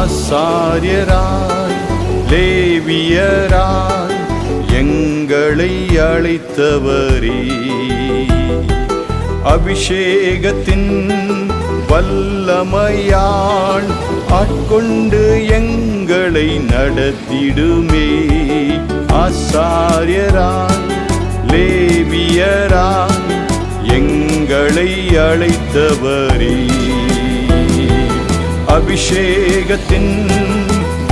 ஆசாரியராய் லேவியராய் எங்களை அழைத்தவரே. அபிஷேகத்தின் வல்லமையாள் ஆட்கொண்டு எங்களை நடத்திடுமே. ஆசாரியராய் லேவியராய் எங்களை அழைத்தவரே. அபிஷேகத்தின்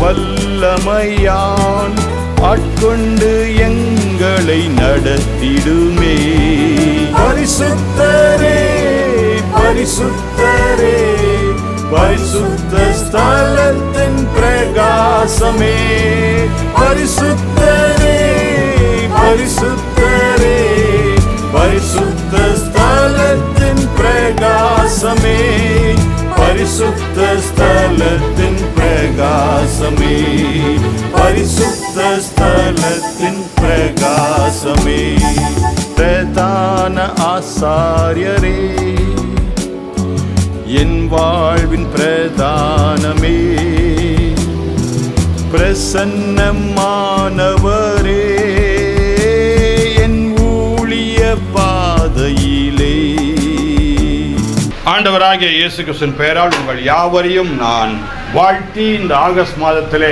வல்லமையான் ஆட்கொண்டு எங்களை நடத்திடுமே. பரிசுத்தரே பரிசுத்தரே பரிசுத்த ஸ்தலத்தின் பிரகாசமே. பரிசுத்தரே பரிசுத்த பரிசுத்த ஸ்தலத்தின் பிரகாசமே. பரிசுத்த ஸ்தலத்தின் பிரகாசமே. பிரதான ஆசாரியரே என் வாழ்வின் பிரதானமே. பிரசன்னமானவர் ஆண்டவராகிய இயேசு கிறிஸ்துவின் பெயரால் உங்கள் யாவரையும் நான் வாழ்த்தி இந்த ஆகஸ்ட் மாதத்திலே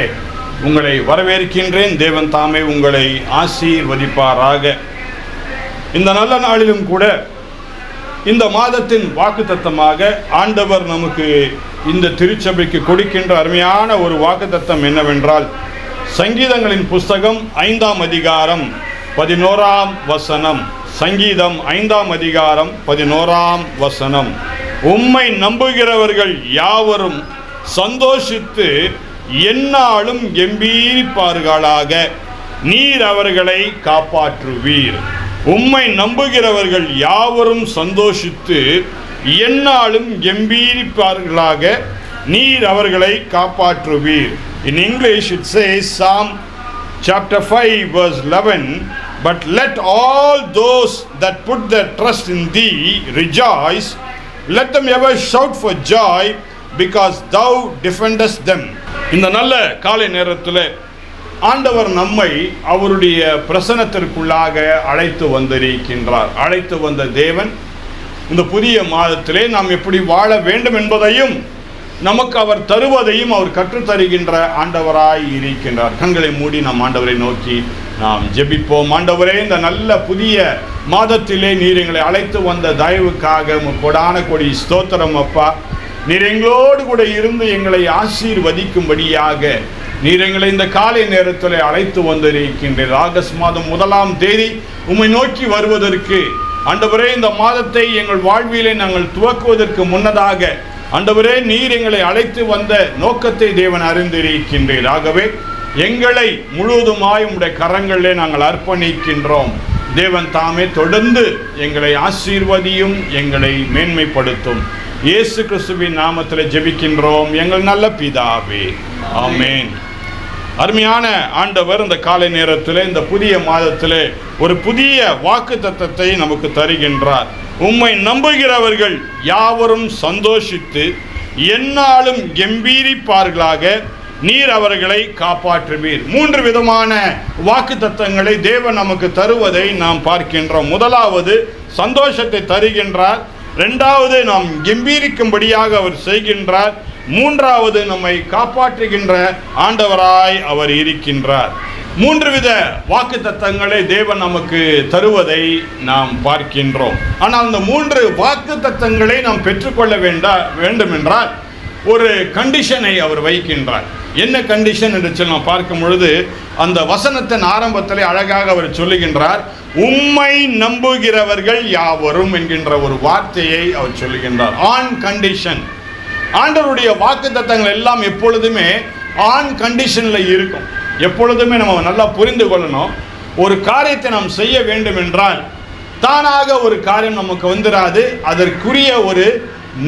உங்களை வரவேற்கின்றேன். தேவன் தாமே உங்களை ஆசீர்வதிப்பாராக. இந்த நல்ல நாளிலும் கூட இந்த மாதத்தின் வாக்குத்தத்தமாக ஆண்டவர் நமக்கு இந்த திருச்சபைக்கு கொடுக்கின்ற அருமையான ஒரு வாக்குத்தத்தம் என்னவென்றால் சங்கீதங்களின் புஸ்தகம் ஐந்தாம் அதிகாரம் பதினோராம் வசனம். சங்கீதம் ஐந்தாம் அதிகாரம் பதினோராம் வசனம். உம்மை நம்புகிறவர்கள் யாவரும் சந்தோஷித்து எந்நாளும் கம்பீரிப்பார்களாக. நீர் அவர்களை காப்பாற்றுவீர். உம்மை நம்புகிறவர்கள் யாவரும் சந்தோஷித்து எந்நாளும் கம்பீரிப்பார்களாக. நீர் அவர்களை காப்பாற்றுவீர். In English it says Psalm chapter five verse eleven but let all those that put the trust in thee rejoice let them ever shout for joy because thou defendest them இந்த நல்ல காலை நேரத்தில் ஆண்டவர் நம்மை அவருடைய பிரசனத்திற்குள்ளாக அழைத்து வந்திருக்கின்றார். அழைத்து வந்த தேவன் இந்த புதிய மாதத்திலே நாம் எப்படி வாழ வேண்டும் என்பதையும் நமக்கு அவர் தருவதையும் அவர் கற்றுத்தருகின்ற ஆண்டவராய் இருக்கின்றார். கண்களை மூடி நாம் ஆண்டவரை நோக்கி நாம் ஜெபிப்போம். ஆண்டவரே இந்த நல்ல புதிய மாதத்திலே நீர் எங்களை அழைத்து வந்த தயவுக்காக கொடான கொடி ஸ்தோத்திரம் அப்பா. நீர் எங்களோடு கூட இருந்து எங்களை ஆசீர்வதிக்கும்படியாக நீர் எங்களை இந்த காலை நேரத்தில் அழைத்து வந்திருக்கின்றீர். ஆகஸ்ட் மாதம் முதலாம் தேதி உம்மை நோக்கி வருவதற்கு. ஆண்டவரே இந்த மாதத்தை எங்கள் வாழ்விலே நாங்கள் துவக்குவதற்கு முன்னதாக ஆண்டவரே நீர் எங்களை அழைத்து வந்த நோக்கத்தை தேவன் அறிந்திருக்கின்றீர் ஆகவே எங்களை முழுவதுமாய் உம்முடைய கரங்களிலே நாங்கள் அர்ப்பணிக்கின்றோம். தேவன் தாமே தொடர்ந்து எங்களை ஆசீர்வதியும் எங்களை மேன்மைப்படுத்தும். இயேசு கிறிஸ்துவின் நாமத்தில் ஜெபிக்கின்றோம். எங்கள் நல்ல பிதாவே. ஆமேன். அருமையான ஆண்டவர் இந்த காலை நேரத்தில் இந்த புதிய மாதத்தில் ஒரு புதிய வாக்கு தத்தத்தை நமக்கு தருகின்றார். உம்மை நம்புகிறவர்கள் யாவரும் சந்தோஷித்து என்னாலும் கம்பீரிப்பார்களாக நீர் அவர்களை காப்பாற்றுவீர். மூன்று விதமான வாக்கு தத்தங்களை தேவன் நமக்கு தருவதை நாம் பார்க்கின்றோம். முதலாவது சந்தோஷத்தை தருகின்றார். ரெண்டாவது நாம் கம்பீரிக்கும்படியாக அவர் செய்கின்றார். மூன்றாவது நம்மை காப்பாற்றுகின்ற ஆண்டவராய் அவர் இருக்கின்றார். மூன்று வித வாக்கு தத்தங்களை தேவன் நமக்கு தருவதை நாம் பார்க்கின்றோம். ஆனால் அந்த மூன்று வாக்கு தத்தங்களை நாம் பெற்றுக்கொள்ள வேண்டா வேண்டும் என்றால் ஒரு கண்டிஷனை அவர் வைக்கின்றார். என்ன கண்டிஷன் என்று சொல்லி நாம் பார்க்கும் பொழுது அந்த வசனத்தின் ஆரம்பத்தில் அழகாக அவர் சொல்லுகின்றார் உம்மை நம்புகிறவர்கள் யாவரும் என்கின்ற ஒரு வார்த்தையை அவர் சொல்லுகின்றார். ஆன் கண்டிஷன் ஆண்டவருடைய வாக்கு தத்தங்கள் எல்லாம் எப்பொழுதுமே ஆன் கண்டிஷனில் இருக்கும். எப்பொழுதுமே நம்ம நல்லா புரிந்து கொள்ளணும். ஒரு காரியத்தை நாம் செய்ய வேண்டும் என்றால் தானாக ஒரு காரியம் நமக்கு வந்துடாது அதற்குரிய ஒரு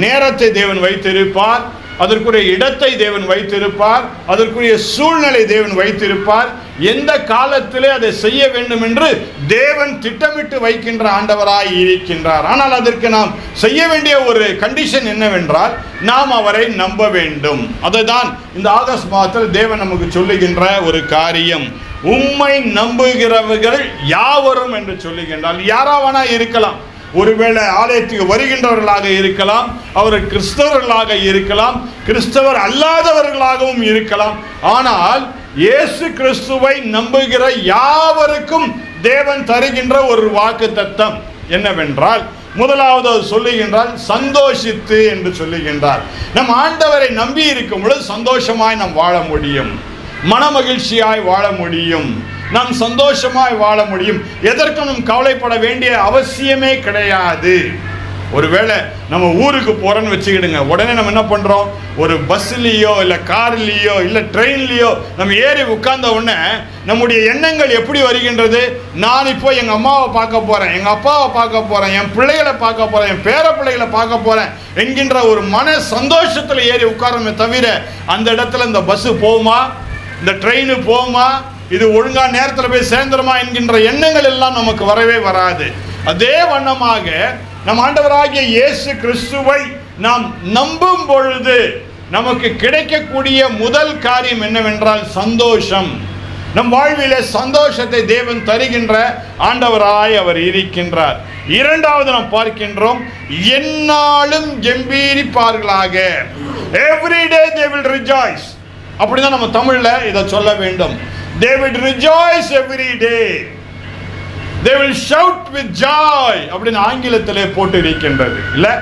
நேரத்தை தேவன் வைத்திருப்பார். அதற்குரிய இடத்தை தேவன் வைத்திருப்பார் அதற்குரிய சூழ்நிலை தேவன் வைத்திருப்பார். எந்த காலத்திலே அதை செய்ய வேண்டும் என்று தேவன் திட்டமிட்டு வைக்கின்ற ஆண்டவராய் இருக்கின்றார். ஆனால் அதற்கு நாம் செய்ய வேண்டிய ஒரு கண்டிஷன் என்னவென்றால் நாம் அவரை நம்ப வேண்டும். அதுதான் இந்த ஆகஸ்ட் மாதத்தில் தேவன் நமக்கு சொல்லுகின்ற ஒரு காரியம். உம்மை நம்புகிறவர்கள் யாவரும் என்று சொல்லுகின்றால் யாராவனா இருக்கலாம். ஒருவேளை ஆலயத்துக்கு வருகின்றவர்களாக இருக்கலாம் அவர் கிறிஸ்தவர்களாக இருக்கலாம் கிறிஸ்தவர் அல்லாதவர்களாகவும் இருக்கலாம். ஆனால் இயேசு கிறிஸ்துவை நம்புகிற யாவருக்கும் தேவன் தருகின்ற ஒரு வாக்கு தத்தம் என்னவென்றால் முதலாவது அவர் சொல்லுகின்றால் சந்தோஷித்து என்று சொல்லுகின்றார். நம் ஆண்டவரை நம்பி இருக்கும் பொழுது சந்தோஷமாய் நாம் வாழ முடியும். மனமகிழ்ச்சியாய் வாழ முடியும். நாம் சந்தோஷமாய் வாழ முடியும். எதற்கும் நாம் கவலைப்பட வேண்டிய அவசியமே கிடையாது. ஒருவேளை நம்ம ஊருக்கு போகிறோன்னு வச்சுக்கிடுங்க. உடனே நம்ம என்ன பண்ணுறோம் ஒரு பஸ்லேயோ இல்லை கார்லேயோ இல்லை ட்ரெயின்லேயோ நம்ம ஏறி உட்கார்ந்த உடனே நம்முடைய எண்ணங்கள் எப்படி வருகின்றது? நான் இப்போ எங்கள் அம்மாவை பார்க்க போகிறேன் எங்கள் அப்பாவை பார்க்க போகிறேன் என் பிள்ளைகளை பார்க்க போகிறேன் என் பேர பிள்ளைகளை பார்க்க போகிறேன் என்கின்ற ஒரு மன சந்தோஷத்தில் ஏறி உட்காரமே தவிர அந்த இடத்துல இந்த பஸ்ஸு போகுமா? இந்த ட்ரெயின் போகுமா? இது ஒழுங்கா நேரத்தில் போய் சேர்ந்துருமா என்கின்ற எண்ணங்கள் எல்லாம் நமக்கு வரவே வராது. அதே வண்ணமாக நம் ஆண்டவராகிய இயேசு கிறிஸ்துவை நாம் நம்பும் பொழுது நமக்கு கிடைக்கக்கூடிய முதல் காரியம் என்னவென்றால் சந்தோஷம். நம் வாழ்விலே சந்தோஷத்தை தேவன் தருகின்ற ஆண்டவராய் அவர் இருக்கின்றார். இரண்டாவது நாம் பார்க்கின்றோம் எந்நாளும் கம்பீரிப்பார்களாக. எவ்ரிடே தே வில் ரிஜாய்ஸ் அப்படிதான் நம்ம தமிழ்ல இதை சொல்ல வேண்டும். They will rejoice every day they will shout with joy அப்படின்னு ஆங்கிலத்திலே போட்டு இருக்கின்றது இல்லை?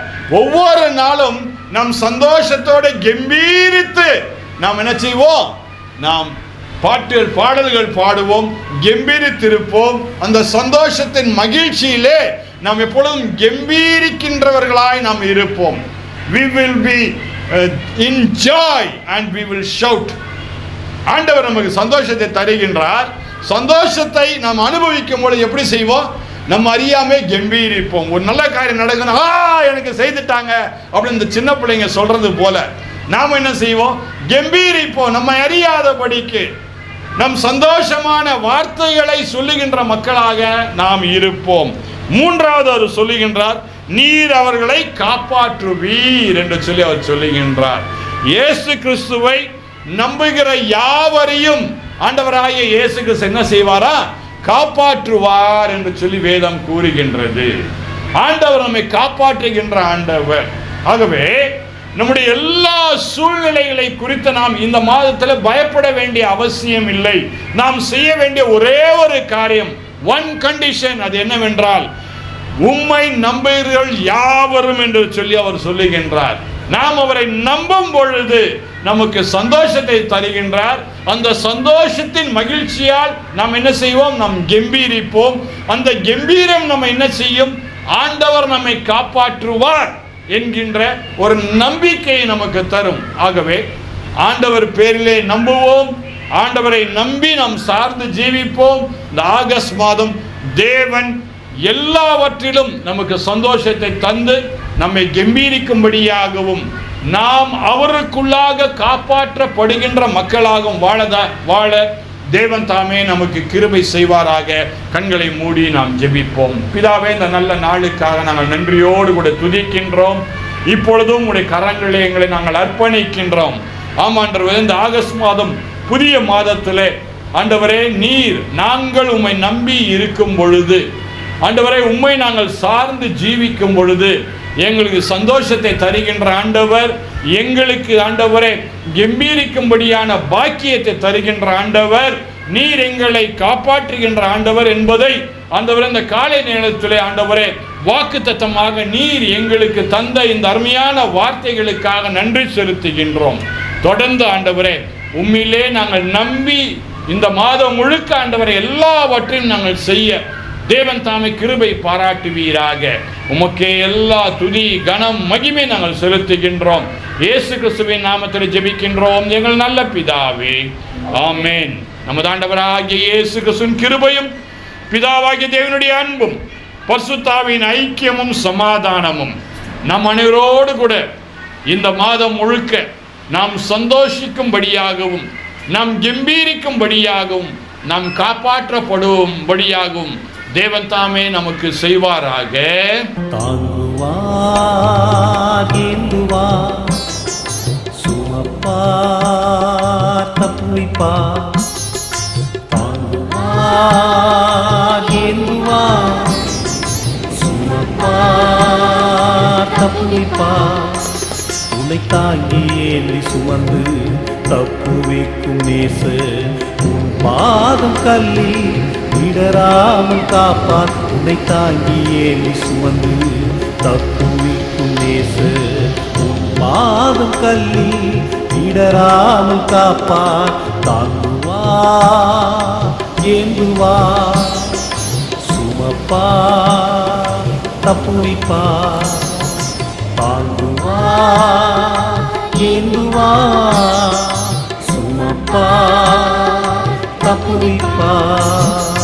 ஒவ்வொரு நாளும் நம் சந்தோஷத்தோட கம்பீரித்து நாம் என்ன செய்வோம்? நாம் பாட்டுகள் பாடல்கள் பாடுவோம் கம்பீரித்திருப்போம். அந்த சந்தோஷத்தின் மகிழ்ச்சியிலே நாம் எப்பொழுதும் கம்பீரிக்கின்றவர்களாய் நாம் இருப்போம். We will be in joy and we will shout ஆண்டவர் நமக்கு சந்தோஷத்தை தருகின்றார். சந்தோஷத்தை நாம் அனுபவிக்கும் பொழுது எப்படி செய்வோம்? நம்ம அறியாமே கம்பீரிப்போம். ஒரு நல்ல காரியம் நடக்கணும் ஆ எனக்கு செய்துட்டாங்க. அப்படின்னு இந்த சின்ன பிள்ளைங்க சொல்றது போல நாம் என்ன செய்வோம்? கம்பீரிப்போம். நம்ம அறியாதபடிக்கு நம் சந்தோஷமான வார்த்தைகளை சொல்லுகின்ற மக்களாக நாம் இருப்போம். மூன்றாவது அவர் சொல்லுகின்றார் நீர் அவர்களை காப்பாற்றுவீர் என்று சொல்லி அவர் சொல்லுகின்றார். இயேசு கிறிஸ்துவை நம்புகிற யாவரையும் ஆண்டவராகிய இயேசு கிறிஸ்து என்ன செய்வாரா? காப்பாற்றுவார் என்று சொல்லி வேதம் கூறுகின்றது. ஆண்டவர் நம்மை காப்பாற்றுகின்ற ஆண்டவர். ஆகவே நம்முடைய எல்லா சூழ்நிலைகளை குறித்து நாம் இந்த மாதத்தில் பயப்பட வேண்டிய அவசியம் இல்லை. நாம் செய்ய வேண்டிய ஒரே ஒரு காரியம் ஒன் கண்டிஷன் அது என்னவென்றால் உம்மை நம்புகிறீர்கள் யாவரும் என்று சொல்லி அவர் சொல்லுகின்றார். நாம் அவரை நம்பும் பொழுது நமக்கு சந்தோஷத்தை தருகின்றார். அந்த சந்தோஷத்தின் மகிழ்ச்சியால் நாம் என்ன செய்வோம்? நாம் கம்பீரிப்போம். அந்த கம்பீரம் நம்ம என்ன செய்யும்? ஆண்டவர் நம்மை காப்பாற்றுவார் என்கின்ற ஒரு நம்பிக்கையை நமக்கு தரும். ஆகவே ஆண்டவர் பேரிலே நம்புவோம். ஆண்டவரை நம்பி நாம் சார்ந்து ஜீவிப்போம். இந்த ஆகஸ்ட் மாதம் தேவன் எல்லாவற்றிலும் நமக்கு சந்தோஷத்தை தந்து நம்மை கம்பீரிக்கும்படியாகவும் நாம் அவருக்குள்ளாக காப்பாற்றப்படுகின்ற மக்களாகவும் வாழதா வாழ தேவன் தாமே நமக்கு கிருபை செய்வாராக. கண்களை மூடி நாம் ஜெபிப்போம். பிதாவே இந்த நல்ல நாளுக்காக நாங்கள் நன்றியோடு கூட துதிக்கின்றோம். இப்பொழுதும் உடைய கரங்களை எங்களை நாங்கள் அர்ப்பணிக்கின்றோம். ஆமாண்டவர் இந்த ஆகஸ்ட் மாதம் புதிய மாதத்திலே ஆண்டவரே நீர் நாங்கள் உம்மை நம்பி இருக்கும் பொழுது ஆண்டவரே உம்மை நாங்கள் சார்ந்து ஜீவிக்கும் பொழுது எங்களுக்கு சந்தோஷத்தை தருகின்ற ஆண்டவர் எங்களுக்கு ஆண்டவரே கம்பீரிக்கும்படியான பாக்கியத்தை தருகின்ற ஆண்டவர் நீர் எங்களை காப்பாற்றுகின்ற ஆண்டவர் என்பதை ஆண்டவர் இந்த காலை நேரத்திலே ஆண்டவரே வாக்குத்தத்தமாக நீர் எங்களுக்கு தந்த இந்த அருமையான வார்த்தைகளுக்காக நன்றி செலுத்துகின்றோம். தொடர்ந்து ஆண்டவரே உண்மையிலே நாங்கள் நம்பி இந்த மாதம் முழுக்க ஆண்டவரை எல்லாவற்றையும் நாங்கள் செய்ய தேவன் தாமே கிருபை பாராட்டுவீராக. உமக்கே எல்லா துதி கனம் மகிமை நாங்கள் செலுத்துகின்றோம். இயேசு கிறிஸ்துவின் நாமத்தில் ஜெபிக்கின்றோம். எங்கள் நல்ல பிதாவே. ஆமேன். நமது ஆண்டவராகிய இயேசு கிறிஸ்துவின் கிருபையும் பிதாவாகிய தேவனுடைய அன்பும் பசுத்தாவின் ஐக்கியமும் சமாதானமும் நம் அனைவரோடு கூட இந்த மாதம் முழுக்க நாம் சந்தோஷிக்கும்படியாகவும் நாம் கம்பீரிக்கும்படியாகவும் நாம் காப்பாற்றப்படும்படியாகும் தேவன் தாமே நமக்கு செய்வாராக. தாங்குவா ஏந்துவார். சுமப்பா தப்புவிப்பார். தாங்குவார் ஏந்துவார். சுமப்பார் உன்னை தாங்கி ஏந்தி சுமந்து தப்புவிக்கும் நேச உன் பாதம் கல்லி இடராமல் காப்பார். உன்னை தாங்கியே ஏந்தி சுமந்து தப்புவிக்கும் நேச. உன் பாதம் கல்லி இடராமல் காப்பார். தாங்குவார் ஏந்துவார் சுமப்பார் தப்புவிப்பார். தாங்குவார் ஏந்துவார் சுமப்பார் தப்புவிப்பார்.